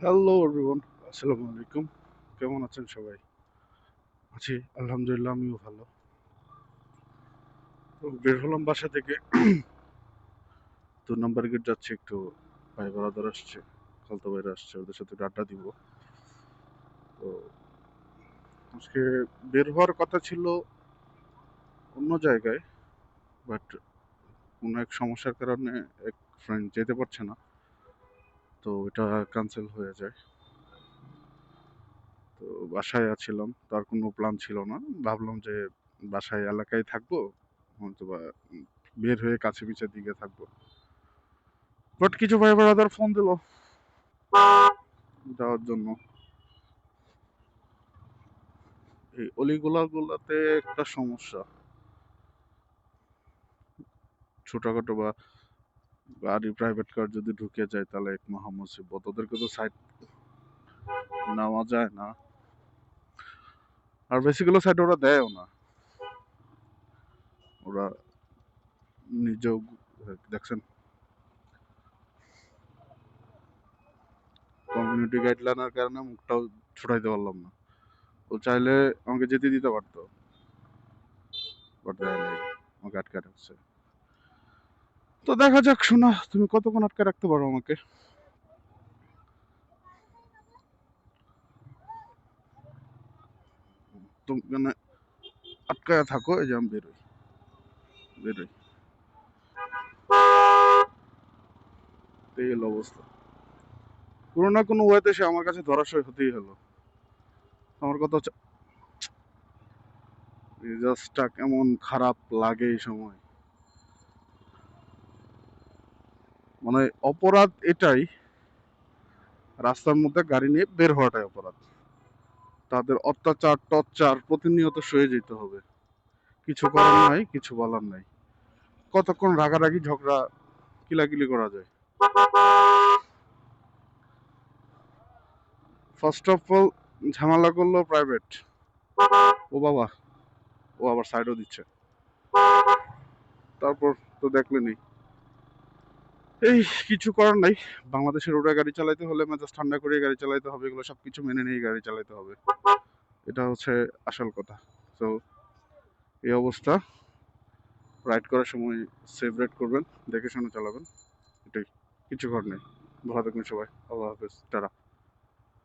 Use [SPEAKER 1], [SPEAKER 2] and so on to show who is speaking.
[SPEAKER 1] Hello everyone আসসালামু আলাইকুম কেমন আছেন সবাই? আছি, আলহামদুলিল্লাহ, আমিও ভালো। তো বের হলাম বাসা থেকে। তো নাম্বার গেট যাচ্ছে, একটু ভাই বরাদর আসছে, খালতো বাইরে আসছে, ওদের সাথে আড্ডা দিব। তো আজকে বের হওয়ার কথা ছিল অন্য জায়গায় বাট কোনো এক সমস্যার কারণে এক ফ্রেন্ড যেতে পারছে না। তো এটা ক্যান্সেল হয়ে যায়। তো বাসায় আছিলাম তার কোনো প্ল্যান ছিল না। ভাবলাম যে বাসায় এলাকায় থাকব হয়তো বা বের হয়ে কাছে পিছের দিকে থাকব। বাট কিছু ভাই ব্রাদার ফোন দিল যাওয়ার জন্য। এই অলিগুলা গুলাতে একটা সমস্যা। ছোটখাটো বা গাড়ি প্রাইভেট কার যদি ঢুকে যায় তাহলে এক মহা মুসিবত ওদেরকে তো সাইড নেওয়া যায় না। আর বেসিক্যালি সাইড ওরা দেয়ও না। ওরা নিজেও দেখছেন। কমিউনিটি গাইডলাইনের কারণে মুখটাও ছুটাইতে পারলাম না। ও চাইলে আমাকে যেতে দিতে পারতো। বাট দেয় নাই আমাকে আটকে রাখছে। তো দেখা যাক, শোনা, তুমি কতক্ষণ আটকে রাখতে পারো আমাকে? তুমি মানে আটকায় থাকো, এই যে আমি বেরোই। বেরোই। হলো অবস্থা। কোনো না কোনো ওয়েতে সে আমার কাছে ধরাশয় হতেই হলো। আমার কথা হচ্ছে মেজাজটা কেমন খারাপ লাগে এই সময়। মানে অপরাধ এটাই, রাস্তার মধ্যে গাড়ি নিয়ে বের হওয়াটাই অপরাধ। তাদের অত্যাচার, টর্চার প্রতিনিয়ত সয়ে যেতে হবে। কিছু করার নাই, কিছু বলার নাই। কতক্ষণ রাগারাগি, ঝগড়া, কিলাকিলি করা যায়? ফার্স্ট অফ অল ঝামেলা করল প্রাইভেট ও বাবা, ও আবার সাইডও দিচ্ছে। তারপর তো দেখলেনি এই কিছু করার নাই। বাংলাদেশের রোডে গাড়ি চালাইতে হলে মেজাজ ঠান্ডা করে গাড়ি চালাইতে হবে, এগুলো সব কিছু মেনে নিয়ে গাড়ি চালাইতে হবে। এটা হচ্ছে আসল কথা। তো এই অবস্থা। রাইড করার সময় সেভ রাইড করবেন, দেখে শুনে চালাবেন। এটাই। কিছু করার নেই। ভালো থাকবেন সবাই। আল্লাহ হাফেজ। টাটা।